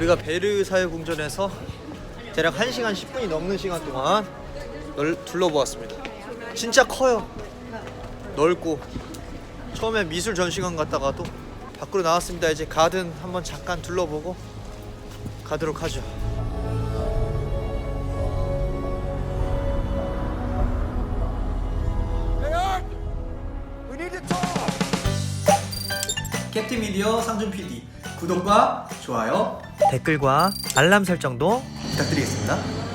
저희가 베르사유 궁전에서 대략 1시간 10분이 넘는 시간 동안 널 둘러보았습니다. 진짜 커요. 넓고 처음에 미술 전시관 갔다가도 밖으로 나왔습니다. 이제 가든 한번 잠깐 둘러보고 가도록 하죠. 캡틴 미디어 상준 PD 구독과 좋아요 댓글과 알람 설정도 부탁드리겠습니다.